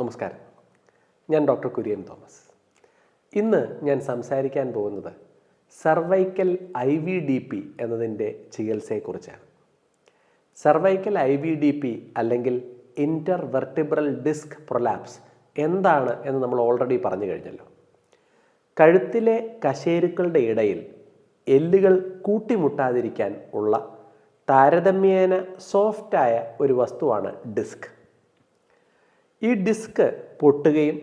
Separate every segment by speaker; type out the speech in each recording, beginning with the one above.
Speaker 1: നമസ്കാരം. ഞാൻ doctor Kurian Thomas. ഇന്ന് ഞാൻ സംസാരിക്കാൻ പോകുന്നത് cervical I V D P എന്നതിന്റെ ചികിത്സയെക്കുറിച്ചാണ്. Cervical I V D P അല്ലെങ്കിൽ ഇന്റർവെർട്ടിബ്രൽ ഡിസ്ക് പ്രൊലാപ്സ് എന്താണ് എന്ന് നമ്മൾ ഓൾറെഡി പറഞ്ഞു കഴിഞ്ഞല്ലോ. കഴുത്തിലെ കശേരുക്കളുടെ ഇടയിൽ എല്ലുകൾ കൂട്ടിമുട്ടാതിരിക്കാൻ ഉള്ള താരതമ്യേന സോഫ്റ്റായ ഒരു വസ്തുവാണ് ഡിസ്ക് ഈ ഡിസ്ക് പൊട്ടുകയും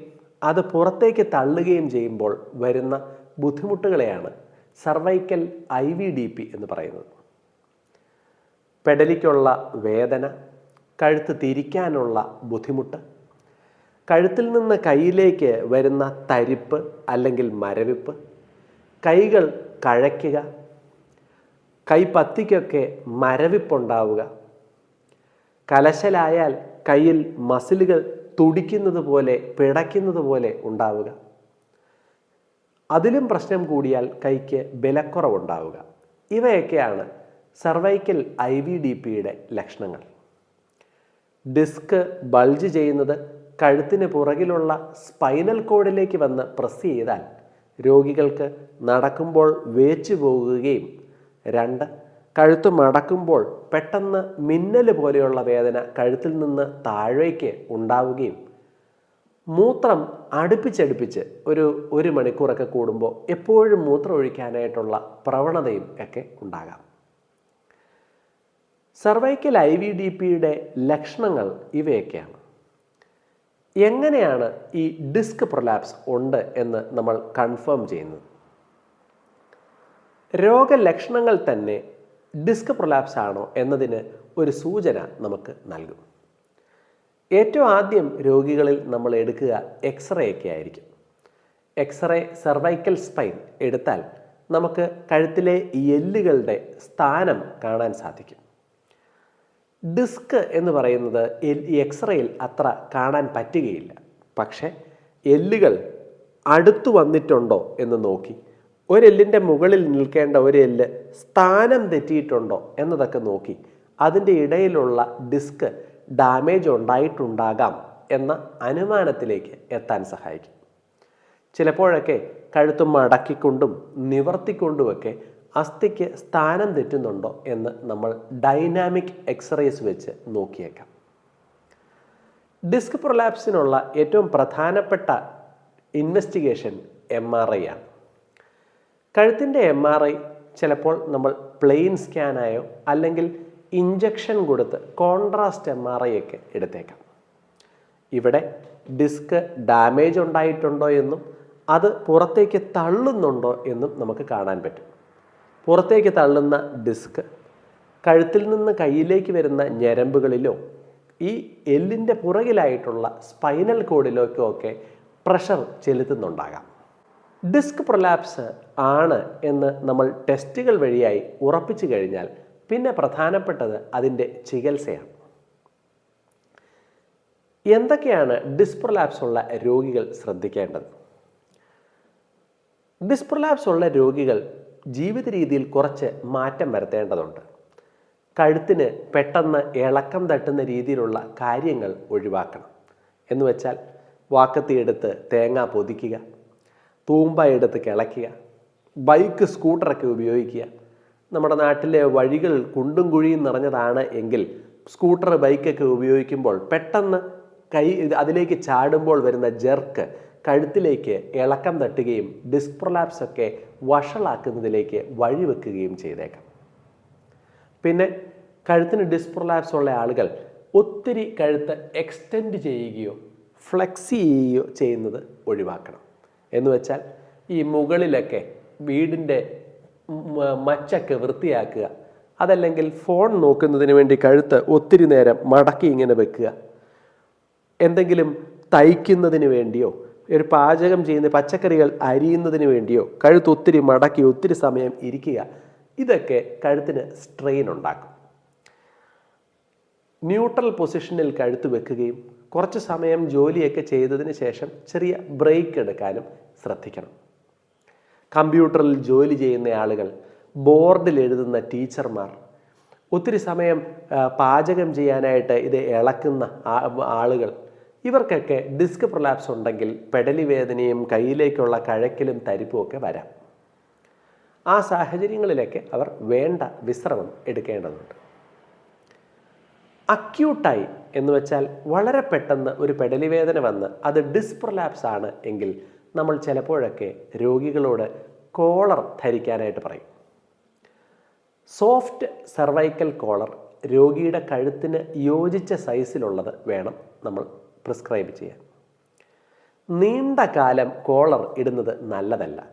Speaker 1: അത് പുറത്തേക്ക് തള്ളുകയും ചെയ്യുമ്പോൾ വരുന്ന ബുദ്ധിമുട്ടുകളെയാണ് cervical I V D P എന്ന് പറയുന്നത്. പെടലിക്കുള്ള വേദന കഴുത്ത് തിരിക്കാനുള്ള ബുദ്ധിമുട്ട് കഴുത്തിൽ നിന്ന് കയ്യിലേക്ക് വരുന്ന തരിപ്പ് അല്ലെങ്കിൽ മരവിപ്പ് കൈകൾ കഴയ്ക്കുക കൈപ്പത്തിക്കൊക്കെ മരവിപ്പുണ്ടാവുക കലശലായാൽ കയ്യിൽ മസിലുകൾ തുടിക്കുന്നത് പോലെ പിടയ്ക്കുന്നത് പോലെ ഉണ്ടാവുക. അതിലും പ്രശ്നം കൂടിയാൽ കൈക്ക് ബലക്കുറവുണ്ടാവുക. ഇവയൊക്കെയാണ് സർവൈക്കൽ ഐ വി ഡി പിയുടെ ലക്ഷണങ്ങൾ. ഡിസ്ക് ബൾജ് ചെയ്യുന്നത് കഴുത്തിന് പുറകിലുള്ള സ്പൈനൽ കോഡിലേക്ക് വന്ന് പ്രസ് ചെയ്താൽ രോഗികൾക്ക് നടക്കുമ്പോൾ വേച്ചു പോകുകയും രണ്ട് കഴുത്ത് മടക്കുമ്പോൾ പെട്ടെന്ന് മിന്നൽ പോലെയുള്ള വേദന കഴുത്തിൽ നിന്ന് താഴേക്ക് ഉണ്ടാവുകയും മൂത്രം അടുപ്പിച്ചടുപ്പിച്ച് ഒരു ഒരു മണിക്കൂറൊക്കെ കൂടുമ്പോൾ എപ്പോഴും മൂത്രം ഒഴിക്കാനായിട്ടുള്ള പ്രവണതയും ഒക്കെ ഉണ്ടാകാം. സർവൈക്കൽ ഐ വി ഡി പിയുടെ ലക്ഷണങ്ങൾ ഇവയൊക്കെയാണ്. എങ്ങനെയാണ് ഈ ഡിസ്ക് പ്രൊലാപ്സ് ഉണ്ട് എന്ന് നമ്മൾ കൺഫേം ചെയ്യുന്നത്? രോഗലക്ഷണങ്ങൾ തന്നെ ഡിസ്ക് പ്രൊലാപ്സ് ആണോ എന്നതിന് ഒരു സൂചന നമുക്ക് നൽകും. ഏറ്റവും ആദ്യം രോഗികളിൽ നമ്മൾ എടുക്കുക എക്സ്റേ ഒക്കെ ആയിരിക്കും. എക്സ്റേ സെർവൈക്കൽ സ്പൈൻ എടുത്താൽ നമുക്ക് കഴുത്തിലെ എല്ലുകളുടെ സ്ഥാനം കാണാൻ സാധിക്കും. ഡിസ്ക് എന്ന് പറയുന്നത് എക്സ്റേയിൽ അത്ര കാണാൻ പറ്റുകയില്ല. പക്ഷേ എല്ലുകൾ അടുത്തു വന്നിട്ടുണ്ടോ എന്ന് നോക്കി ഒരെല്ലിന്റെ മുകളിൽ നിൽക്കേണ്ട ഒരു എല്ല് സ്ഥാനം തെറ്റിയിട്ടുണ്ടോ എന്നതൊക്കെ നോക്കി. അതിന്റെ ഇടയിലുള്ള ഡിസ്ക് ഡാമേജ് ഉണ്ടായിട്ടുണ്ടാകാം എന്ന അനുമാനത്തിലേക്ക് എത്താൻ സഹായിക്കും. ചിലപ്പോഴൊക്കെ കഴുത്തും മടക്കിക്കൊണ്ടും നിവർത്തിക്കൊണ്ടുമൊക്കെ അസ്ഥിക്ക് സ്ഥാനം തെറ്റുന്നുണ്ടോ എന്ന് നമ്മൾ ഡൈനാമിക് എക്സ്റേസ് വെച്ച് നോക്കിയേക്കാം. ഡിസ്ക് പ്രൊലാപ്സിനുള്ള ഏറ്റവും പ്രധാനപ്പെട്ട ഇൻവെസ്റ്റിഗേഷൻ എം ആർ ഐ ആണ്. കഴുത്തിന്റെ എം ആർ ഐ ചിലപ്പോൾ നമ്മൾ പ്ലെയിൻ സ്കാനായോ അല്ലെങ്കിൽ ഇഞ്ചക്ഷൻ കൊടുത്ത് കോൺട്രാസ്റ്റ് എം ആർ ഐ ഒക്കെ എടുത്തേക്കാം. ഇവിടെ ഡിസ്ക് ഡാമേജ് ഉണ്ടായിട്ടുണ്ടോ എന്നും അത് പുറത്തേക്ക് തള്ളുന്നുണ്ടോ എന്നും നമുക്ക് കാണാൻ പറ്റും. പുറത്തേക്ക് തള്ളുന്ന ഡിസ്ക് കഴുത്തിൽ നിന്ന് കയ്യിലേക്ക് വരുന്ന ഞരമ്പുകളിലോ ഈ എല്ലിന്റെ പുറകിലായിട്ടുള്ള സ്പൈനൽ കോഡിലേക്കോ ഒക്കെ പ്രഷർ ചെലുത്തുന്നുണ്ടാകാം. ഡിസ്ക് പ്രൊലാപ്സ് ആണ് എന്ന് നമ്മൾ ടെസ്റ്റുകൾ വഴിയായി ഉറപ്പിച്ചു കഴിഞ്ഞാൽ പിന്നെ പ്രധാനപ്പെട്ടത് അതിന്റെ ചികിത്സയാണ്. എന്തൊക്കെയാണ് ഡിസ്ക് പ്രൊലാപ്സ് ഉള്ള രോഗികൾ ശ്രദ്ധിക്കേണ്ടത്? ഡിസ്ക് പ്രൊലാപ്സ് ഉള്ള രോഗികൾ ജീവിത രീതിയിൽ കുറച്ച് മാറ്റം വരുത്തേണ്ടതുണ്ട്. കഴുത്തിന് പെട്ടെന്ന് ഇളക്കം തട്ടുന്ന രീതിയിലുള്ള കാര്യങ്ങൾ ഒഴിവാക്കണം. എന്നുവെച്ചാൽ വാക്കത്തിയെടുത്ത് തേങ്ങ പൊതിക്കുക തൂമ്പ എടുത്ത് കിളയ്ക്കുക. ബൈക്ക് സ്കൂട്ടറൊക്കെ ഉപയോഗിക്കുക. നമ്മുടെ നാട്ടിലെ വഴികൾ കുണ്ടും കുഴിയും നിറഞ്ഞതാണ് എങ്കിൽ സ്കൂട്ടർ ബൈക്കൊക്കെ ഉപയോഗിക്കുമ്പോൾ പെട്ടെന്ന് കൈ അതിലേക്ക് ചാടുമ്പോൾ വരുന്ന ജെർക്ക് കഴുത്തിലേക്ക് ഇളക്കം തട്ടുകയും ഡിസ്ക് പ്രൊലാപ്സ് ഒക്കെ വഷളാക്കുന്നതിലേക്ക് വഴിവെക്കുകയും ചെയ്തേക്കാം. പിന്നെ കഴുത്തിന് ഡിസ്ക് പ്രൊലാപ്സ് ഉള്ള ആളുകൾ ഒത്തിരി കഴുത്ത് എക്സ്റ്റെൻഡ് ചെയ്യുകയോ ഫ്ലെക്സ് ചെയ്യുകയോ ചെയ്യുന്നത് ഒഴിവാക്കണം. എന്ന് വെച്ചാൽ ഈ മുകളിലൊക്കെ വീടിന്റെ മച്ചൊക്കെ വൃത്തിയാക്കുക. അതല്ലെങ്കിൽ ഫോൺ നോക്കുന്നതിന് വേണ്ടി കഴുത്ത് ഒത്തിരി നേരം മടക്കി ഇങ്ങനെ വെക്കുക. എന്തെങ്കിലും തയ്ക്കുന്നതിന് വേണ്ടിയോ ഒരു പാചകം ചെയ്യുന്ന പച്ചക്കറികൾ അരിയുന്നതിന് വേണ്ടിയോ കഴുത്ത് ഒത്തിരി മടക്കി ഒത്തിരി സമയം ഇരിക്കുക. ഇതൊക്കെ കഴുത്തിന് സ്ട്രെയിൻ ഉണ്ടാക്കും. ന്യൂട്രൽ പൊസിഷനിൽ കഴുത്ത് വെക്കുകയും കുറച്ച് സമയം ജോലിയൊക്കെ ചെയ്തതിന് ശേഷം ചെറിയ ബ്രേക്ക് എടുക്കാനും ശ്രദ്ധിക്കണം. കമ്പ്യൂട്ടറിൽ ജോലി ചെയ്യുന്ന ആളുകൾ ബോർഡിൽ എഴുതുന്ന ടീച്ചർമാർ ഒത്തിരി സമയം പാചകം ചെയ്യാനായിട്ട് ഇത് ഇളക്കുന്ന ആളുകൾ ഇവർക്കൊക്കെ ഡിസ്ക് പ്രൊലാപ്സ് ഉണ്ടെങ്കിൽ പെടലി വേദനയും കയ്യിലേക്കുള്ള കഴക്കലും തരിപ്പുമൊക്കെ വരാം. ആ സാഹചര്യങ്ങളിലൊക്കെ അവർ വേണ്ട വിശ്രമം എടുക്കേണ്ടതുണ്ട്. അക്യൂട്ടായി എന്ന് വെച്ചാൽ വളരെ പെട്ടെന്ന് ഒരു പെടലി വേദന വന്ന് അത് ഡിസ്പ്രൊലാപ്സ് ആണ് എങ്കിൽ നമ്മൾ ചിലപ്പോഴൊക്കെ രോഗികളോട് കോളർ ധരിക്കാനായിട്ട് പറയും. സോഫ്റ്റ് സർവൈക്കൽ കോളർ രോഗിയുടെ കഴുത്തിന് യോജിച്ച സൈസിലുള്ളത് വേണം നമ്മൾ പ്രിസ്ക്രൈബ് ചെയ്യാൻ. നീണ്ട കാലം കോളർ ഇടുന്നത് നല്ലതല്ല.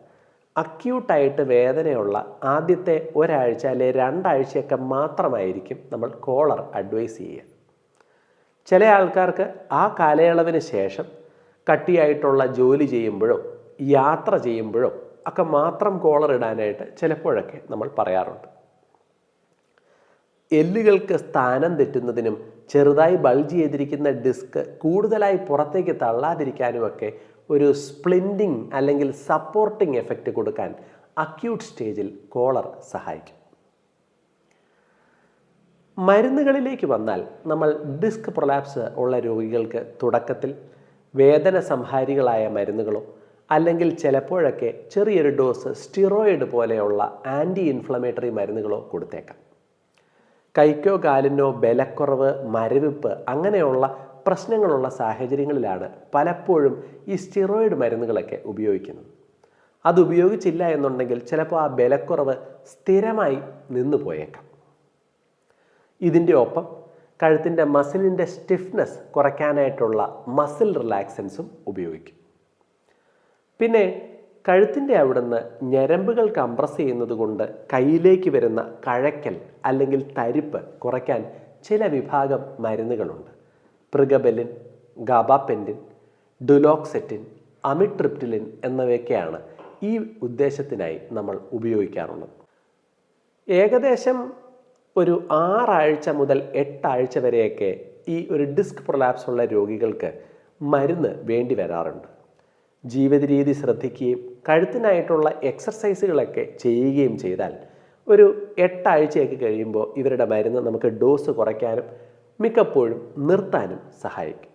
Speaker 1: അക്യൂട്ടായിട്ട് വേദനയുള്ള ആദ്യത്തെ ഒരാഴ്ച അല്ലെ രണ്ടാഴ്ചയൊക്കെ മാത്രമായിരിക്കും നമ്മൾ കോളർ അഡ്വൈസ് ചെയ്യുക. ചില ആൾക്കാർക്ക് ആ കാലയളവിന് ശേഷം കട്ടിയായിട്ടുള്ള ജോലി ചെയ്യുമ്പോഴോ യാത്ര ചെയ്യുമ്പോഴോ ഒക്കെ മാത്രം കോളർ ഇടാനായിട്ട് ചിലപ്പോഴൊക്കെ നമ്മൾ പറയാറുണ്ട്. എല്ലുകൾക്ക് സ്ഥാനം തെറ്റുന്നതിനും ചെറുതായി ബൾജ് ചെയ്തിരിക്കുന്ന ഡിസ്ക് കൂടുതലായി പുറത്തേക്ക് തള്ളാതിരിക്കാനുമൊക്കെ ഒരു സ്പ്ലിൻഡിങ് അല്ലെങ്കിൽ സപ്പോർട്ടിംഗ് എഫക്റ്റ് കൊടുക്കാൻ അക്യൂട്ട് സ്റ്റേജിൽ കോളർ സഹായിക്കും. മരുന്നുകളിലേക്ക് വന്നാൽ നമ്മൾ ഡിസ്ക് പ്രൊലാപ്സ് ഉള്ള രോഗികൾക്ക് തുടക്കത്തിൽ വേദന സംഹാരികളായ മരുന്നുകളോ അല്ലെങ്കിൽ ചിലപ്പോഴൊക്കെ ചെറിയൊരു ഡോസ് സ്റ്റിറോയിഡ് പോലെയുള്ള ആന്റി ഇൻഫ്ലമേറ്ററി മരുന്നുകളോ കൊടുത്തേക്കാം. കൈക്കോ കാലിനോ ബലക്കുറവ് മരവിപ്പ് അങ്ങനെയുള്ള പ്രശ്നങ്ങളുള്ള സാഹചര്യങ്ങളിലാണ് പലപ്പോഴും ഈ സ്റ്റിറോയിഡ് മരുന്നുകളൊക്കെ ഉപയോഗിക്കുന്നത്. അത് ഉപയോഗിച്ചില്ല എന്നുണ്ടെങ്കിൽ ചിലപ്പോൾ ആ ബലക്കുറവ് സ്ഥിരമായി നിന്നു പോയേക്കാം ഇതിന്റെ ഒപ്പം കഴുത്തിന്റെ മസിലിന്റെ സ്റ്റിഫ്നെസ് കുറയ്ക്കാനായിട്ടുള്ള മസിൽ റിലാക്സൻസും ഉപയോഗിക്കും. പിന്നെ കഴുത്തിന്റെ അവിടുന്ന് ഞരമ്പുകൾ കംപ്രസ് ചെയ്യുന്നത് കൊണ്ട് കയ്യിലേക്ക് വരുന്ന കഴക്കൽ അല്ലെങ്കിൽ തരിപ്പ് കുറയ്ക്കാൻ ചില വിഭാഗം മരുന്നുകളുണ്ട്. പ്രിഗബലിൻ ഗാബാപെന്റിൻ ഡുലോക്സെറ്റിൻ അമിട്രിപ്റ്റിലിൻ എന്നിവയൊക്കെയാണ് ഈ ഉദ്ദേശത്തിനായി നമ്മൾ ഉപയോഗിക്കാറുള്ളത്. ഏകദേശം ഒരു ആറാഴ്ച മുതൽ എട്ടാഴ്ച വരെയൊക്കെ ഈ ഒരു ഡിസ്ക് പ്രൊലാപ്സ് ഉള്ള രോഗികൾക്ക് മരുന്ന് വേണ്ടി വരാറുണ്ട്. ജീവിത രീതി ശ്രദ്ധിക്കുകയും കഴുത്തിനായിട്ടുള്ള എക്സർസൈസുകളൊക്കെ ചെയ്യുകയും ചെയ്താൽ ഒരു എട്ടാഴ്ചയൊക്കെ കഴിയുമ്പോൾ ഇവരുടെ മരുന്ന് നമുക്ക് ഡോസ് കുറയ്ക്കാനും മിക്കപ്പോഴും നിർത്താനും സഹായിക്കും.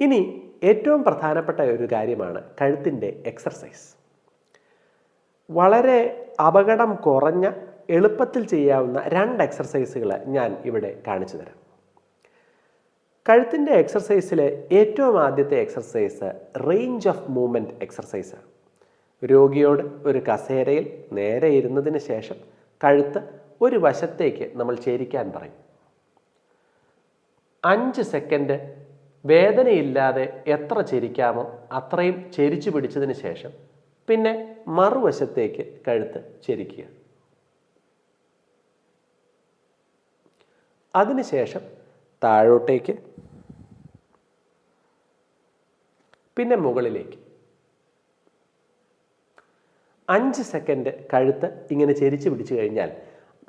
Speaker 1: ഇനി ഏറ്റവും പ്രധാനപ്പെട്ട ഒരു കാര്യമാണ് കഴുത്തിന്റെ എക്സർസൈസ്. വളരെ അപകടം കുറഞ്ഞ എളുപ്പത്തിൽ ചെയ്യാവുന്ന രണ്ട് എക്സർസൈസുകൾ ഞാൻ ഇവിടെ കാണിച്ചു തരാം. കഴുത്തിന്റെ എക്സർസൈസിലെ ഏറ്റവും ആദ്യത്തെ എക്സർസൈസ് റേഞ്ച് ഓഫ് മൂവ്മെന്റ് എക്സർസൈസാണ് രോഗിയോട് ഒരു കസേരയിൽ നേരെ ഇരുന്നതിന് ശേഷം കഴുത്ത് ഒരു വശത്തേക്ക് നമ്മൾ ചേരിക്കാൻ പറയും. അഞ്ച് സെക്കൻഡ് വേദനയില്ലാതെ എത്ര ചെരിക്കാമോ അത്രയും ചെരിച്ചു പിടിച്ചതിന് ശേഷം പിന്നെ മറുവശത്തേക്ക് കഴുത്ത് ചെരിക്കുക. അതിനുശേഷം താഴോട്ടേക്ക് പിന്നെ മുകളിലേക്ക്. അഞ്ച് സെക്കൻഡ് കഴുത്ത് ഇങ്ങനെ ചെരിച്ച് പിടിച്ചു കഴിഞ്ഞാൽ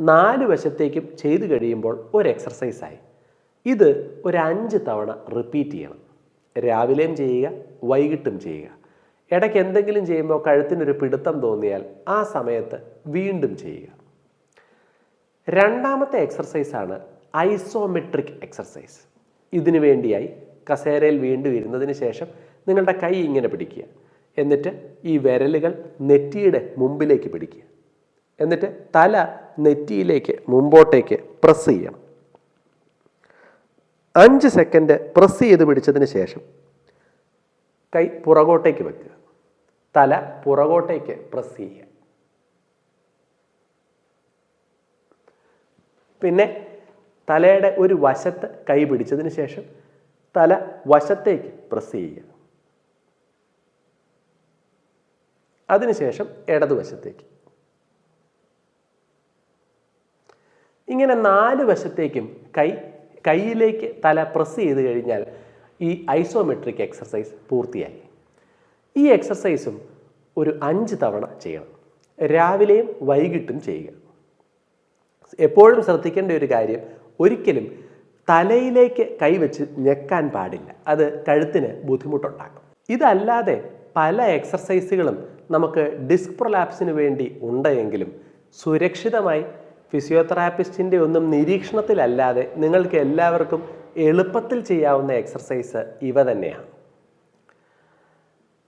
Speaker 1: നാല് വശത്തേക്കും ചെയ്തു കഴിയുമ്പോൾ ഒരു എക്സർസൈസായി ഇത് ഒരു അഞ്ച് തവണ റിപ്പീറ്റ് ചെയ്യണം. രാവിലെയും ചെയ്യുക വൈകിട്ടും ചെയ്യുക. ഇടയ്ക്ക് എന്തെങ്കിലും ചെയ്യുമ്പോൾ കഴുത്തിനൊരു പിടുത്തം തോന്നിയാൽ ആ സമയത്ത് വീണ്ടും ചെയ്യുക. രണ്ടാമത്തെ എക്സർസൈസാണ് ഐസോമെട്രിക് എക്സർസൈസ് ഇതിനു വേണ്ടിയായി കസേരയിൽ വീണ്ടും ഇരുന്നതിന് ശേഷം നിങ്ങളുടെ കൈ ഇങ്ങനെ പിടിക്കുക. എന്നിട്ട് ഈ വിരലുകൾ നെറ്റിയുടെ മുമ്പിലേക്ക് പിടിക്കുക. എന്നിട്ട് തല നെറ്റിയിലേക്ക് മുമ്പോട്ടേക്ക് പ്രസ് ചെയ്യണം. അഞ്ച് സെക്കൻഡ് പ്രസ് ചെയ്ത് പിടിച്ചതിന് ശേഷം കൈ പുറകോട്ടേക്ക് വെക്കുക. തല പുറകോട്ടേക്ക് പ്രസ് ചെയ്യുക. പിന്നെ തലയുടെ ഒരു വശത്ത് കൈ പിടിച്ചതിന് ശേഷം തല വശത്തേക്ക് പ്രസ് ചെയ്യുക. അതിനുശേഷം ഇടതുവശത്തേക്ക് ഇങ്ങനെ നാല് വശത്തേക്കും കൈ കൈയിലേക്ക് തല പ്രസ് ചെയ്ത് കഴിഞ്ഞാൽ ഈ ഐസോമെട്രിക് എക്സർസൈസ് പൂർത്തിയായി. ഈ എക്സർസൈസും ഒരു അഞ്ച് തവണ ചെയ്യണം. രാവിലെയും വൈകിട്ടും ചെയ്യുക. എപ്പോഴും ശ്രദ്ധിക്കേണ്ട ഒരു കാര്യം ഒരിക്കലും തലയിലേക്ക് കൈവച്ച് ഞെക്കാൻ പാടില്ല. അത് കഴുത്തിന് ബുദ്ധിമുട്ടുണ്ടാക്കും. ഇതല്ലാതെ പല എക്സർസൈസുകളും നമുക്ക് ഡിസ്ക് പ്രൊലാപ്സിന് വേണ്ടി ഉണ്ടെങ്കിലും സുരക്ഷിതമായി ഫിസിയോതെറാപ്പിസ്റ്റിന്റെ ഒന്നും നിരീക്ഷണത്തിലല്ലാതെ നിങ്ങൾക്ക് എല്ലാവർക്കും എളുപ്പത്തിൽ ചെയ്യാവുന്ന എക്സർസൈസ് ഇവ തന്നെയാണ്.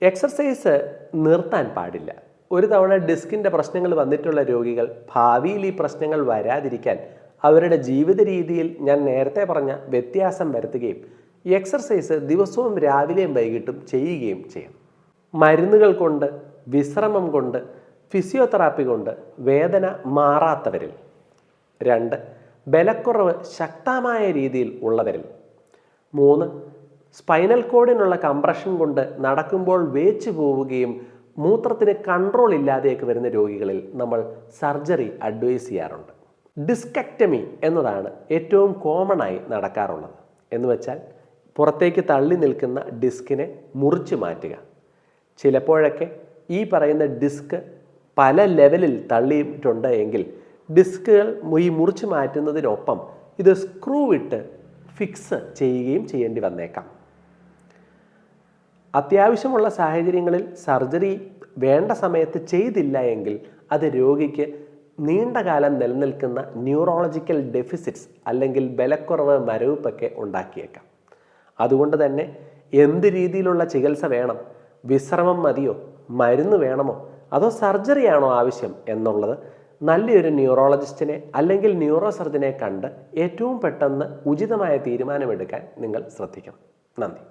Speaker 1: എക്സർസൈസ് നിർത്താൻ പാടില്ല. ഒരു തവണ ഡിസ്കിന്റെ പ്രശ്നങ്ങൾ വന്നിട്ടുള്ള രോഗികൾ ഭാവിയിൽ ഈ പ്രശ്നങ്ങൾ വരാതിരിക്കാൻ അവരുടെ ജീവിത രീതിയിൽ ഞാൻ നേരത്തെ പറഞ്ഞ വ്യത്യാസം വരുത്തുകയും എക്സർസൈസ് ദിവസവും രാവിലെയും വൈകിട്ടും ചെയ്യുകയും ചെയ്യണം. മരുന്നുകൾ കൊണ്ട് വിശ്രമം കൊണ്ട് ഫിസിയോതെറാപ്പി കൊണ്ട് വേദന മാറാത്തവരിൽ. രണ്ട് ബലക്കുറവ് ശക്തമായ രീതിയിൽ ഉള്ളവരിൽ. മൂന്ന് സ്പൈനൽ കോഡിനുള്ള കംപ്രഷൻ കൊണ്ട് നടക്കുമ്പോൾ വേച്ചു പോവുകയും മൂത്രത്തിന് കൺട്രോൾ ഇല്ലാതെയൊക്കെ വരുന്ന രോഗികളിൽ നമ്മൾ സർജറി അഡ്വൈസ് ചെയ്യാറുണ്ട്. ഡിസ്കക്ടമി എന്നതാണ് ഏറ്റവും കോമൺ ആയി നടക്കാറുള്ളത്. എന്ന് വെച്ചാൽ പുറത്തേക്ക് തള്ളി നിൽക്കുന്ന ഡിസ്കിനെ മുറിച്ച് മാറ്റുക. ചിലപ്പോഴൊക്കെ ഈ പറയുന്ന ഡിസ്ക് പല ലെവലിൽ തള്ളിയിട്ടുണ്ട് എങ്കിൽ ഡിസ്കുകൾ ഈ മുറിച്ച് മാറ്റുന്നതിനൊപ്പം ഇത് സ്ക്രൂ ഇട്ട് ഫിക്സ് ചെയ്യുകയും ചെയ്യേണ്ടി വന്നേക്കാം. അത്യാവശ്യമുള്ള സാഹചര്യങ്ങളിൽ സർജറി വേണ്ട സമയത്ത് ചെയ്തില്ല എങ്കിൽ അത് രോഗിക്ക് നീണ്ടകാലം നിലനിൽക്കുന്ന ന്യൂറോളജിക്കൽ ഡെഫിസിറ്റ്സ് അല്ലെങ്കിൽ ബലക്കുറവ് മരവിപ്പൊക്കെ ഉണ്ടാക്കിയേക്കാം. അതുകൊണ്ട് തന്നെ എന്ത് രീതിയിലുള്ള ചികിത്സ വേണം? വിശ്രമം മതിയോ? മരുന്ന് വേണമോ? അതോ സർജറി ആണോ ആവശ്യം എന്നുള്ളത് നല്ലൊരു ന്യൂറോളജിസ്റ്റിനെ അല്ലെങ്കിൽ ന്യൂറോ സർജനെ കണ്ട് ഏറ്റവും പെട്ടെന്ന് ഉചിതമായ തീരുമാനമെടുക്കാൻ നിങ്ങൾ ശ്രദ്ധിക്കണം. നന്ദി.